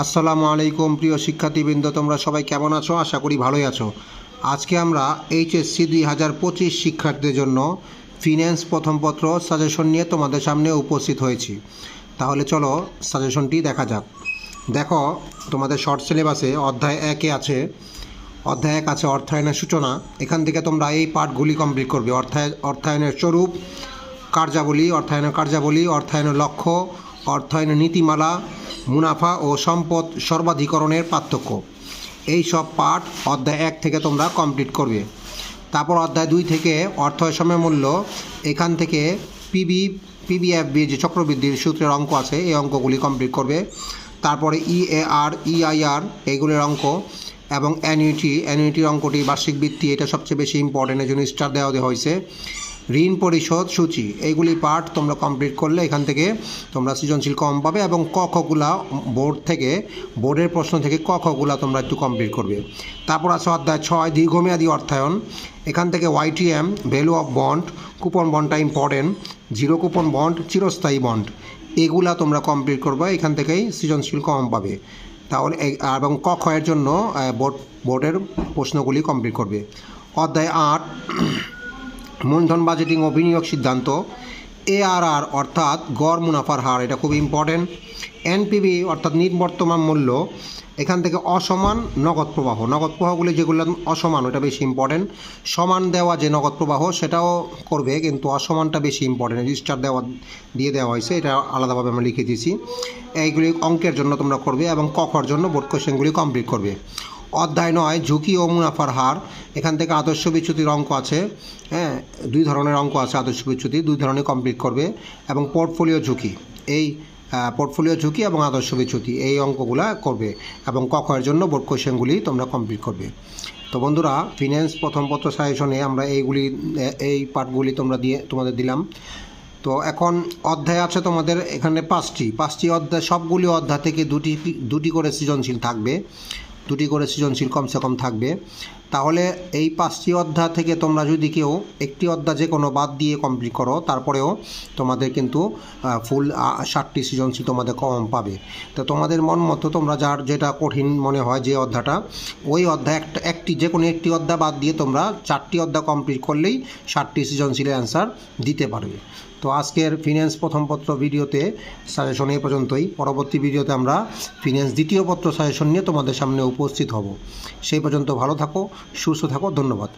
আসসালামু আলাইকুম, প্রিয় শিক্ষার্থীবৃন্দ, তোমরা সবাই কেমন আছো? আশা করি ভালোই আছো। আজকে আমরা এইচএসসি দুই হাজার পঁচিশ শিক্ষার্থীদের জন্য ফিন্যান্স প্রথম পত্র সাজেশন নিয়ে তোমাদের সামনে উপস্থিত হয়েছি। তাহলে চলো সাজেশনটি দেখা যাক। দেখো, তোমাদের শর্ট সিলেবাসে অধ্যায় একে আছে। অধ্যায় এক আছে অর্থায়নের সূচনা। এখান থেকে তোমরা এই পাঠগুলি কমপ্লিট করবে। অর্থায়, অর্থায়নের স্বরূপ, কার্যাবলী, অর্থায়নের কার্যাবলী, অর্থায়নের লক্ষ্য, অর্থায়নের নীতিমালা মুনাফা ও সম্পদ সর্বাধিকরণের পার্থক্য। এই সব পাঠ অধ্যায় এক থেকে তোমরা কমপ্লিট করবে। তারপর অধ্যায় দুই থেকে অর্থ মূল্য। এখান থেকে পিবি পিবিএফবি যে চক্রবৃদ্ধির সূত্রের অঙ্ক আছে, এই অঙ্কগুলি কমপ্লিট করবে। তারপরে ইএআর, ইআইআর এইগুলির অঙ্ক এবং অ্যানুইটি। অ্যানুইটির অঙ্কটি বার্ষিক বৃত্তি, এটা সবচেয়ে বেশি ইম্পর্টেন্ট এই জন্য স্টার দেওয়া দেওয়া হয়েছে। ঋণ পরিশোধ সূচি, এইগুলি পার্ট তোমরা কমপ্লিট করলে এখান থেকে তোমরা সৃজনশীল কম পাবে এবং ক খগুলা বোর্ড থেকে বোর্ডের প্রশ্ন থেকে ক খগুলা তোমরা একটু কমপ্লিট করবে। তারপর আছে অধ্যায় ছয়, দীর্ঘমেয়াদী অর্থায়ন। এখান থেকে YTM value of bond coupon বন্ডটা important zero coupon bond চিরস্থায়ী বন্ড এগুলা তোমরা কমপ্লিট করবে, এখান থেকেই সৃজনশীল কম পাবে। তাহলে এবং ক খ এর জন্য বোর্ড বোর্ডের প্রশ্নগুলি কমপ্লিট করবে। অধ্যায় আট মূলধন বাজেটিং ও বিনিয়োগ সিদ্ধান্ত, এআরআর অর্থাৎ গড় মুনাফার হার, এটা খুব ইম্পর্টেন্ট এনপিবি অর্থাৎ নির্বর্তমান মূল্য, এখান থেকে অসমান নগদ প্রবাহ। নগদ প্রবাহগুলি যেগুলো অসমান, ওটা বেশি ইম্পর্টেন্ট সমান দেওয়া যে নগদ প্রবাহ, সেটাও করবে, কিন্তু অসমানটা বেশি ইম্পর্টেন্ট রেজিস্টার দেওয়া, দিয়ে দেওয়া হয়েছে, এটা আলাদাভাবে আমরা লিখে দিয়েছি। এইগুলি অঙ্কের জন্য তোমরা করবে এবং কখর জন্য বোর্ড কোশ্চেনগুলি কমপ্লিট করবে। অধ্যায় নয়, ঝুঁকি ও মুনাফার হার। এখান থেকে আদর্শ বিচ্যুতির অঙ্ক আছে। হ্যাঁ দুই ধরনের অঙ্ক আছে আদর্শ বিচ্যুতি, দুই ধরনের কমপ্লিট করবে। এবং পোর্টফোলিও ঝুঁকি, এই পোর্টফোলিও ঝুঁকি এবং আদর্শ বিচ্যুতি, এই অঙ্কগুলো করবে। এবং কখের জন্য বোর্ড কোশ্চেনগুলি তোমরা কমপ্লিট করবে। তো বন্ধুরা ফিন্যান্স প্রথম পত্র সাজেশনে আমরা এইগুলি এই পার্টগুলি তোমরা দিয়ে, তোমাদের দিলাম। তো এখন অধ্যায় আছে তোমাদের এখানে পাঁচটি। পাঁচটি অধ্যায়, সবগুলি অধ্যায় থেকে দুটি দুটি করে সৃজনশীল থাকবে। দুটি করে সৃজনশীল কমসে কম থাকবে। তাহলে এই পাঁচটি অধ্যায় থেকে তোমরা যদি কেউ একটি অধ্যায় যে কোনো বাদ দিয়ে কমপ্লিট করো, তারপরেও তোমাদের কিন্তু ফুল ষাটটি সৃজনশীল তোমাদের কম পাবে। তো তোমাদের মন মতো তোমরা যার যেটা কঠিন মনে হয় যে অধ্যায়টা, ওই অধ্যায় একটা, একটি, যে কোনো একটি অধ্যায় বাদ দিয়ে তোমরা চারটি অধ্যায় কমপ্লিট করলেই ষাটটি সৃজনশীলের অ্যান্সার দিতে পারবে। তো আজকের ফিন্যান্স প্রথম পত্র ভিডিওতে সাজেশন এই পর্যন্তই। পরবর্তী ভিডিওতে আমরা ফিন্যান্স দ্বিতীয় পত্র সাজেশন নিয়ে তোমাদের সামনে উপস্থিত হব। সেই পর্যন্ত ভালো থাকো সুস্থ থাকো ধন্যবাদ।